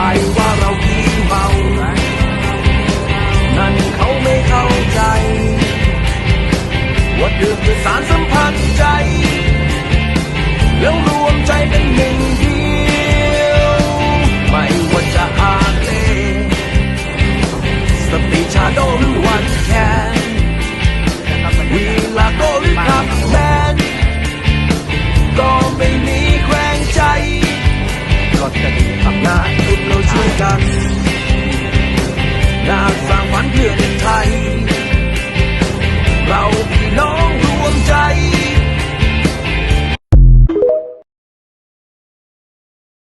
ไปว่าเราขี้เมานั่นเขาไม่เข้าใจว่าดื่มคือสารสัมพันธ์ใจ แล้วรวมใจเป็นหนึ่งเดียวไม่ว่าจะอาเลสติชาโดหรือวันแค่ กันอยากสร้างฝันเพื่อเด็กไทย เรา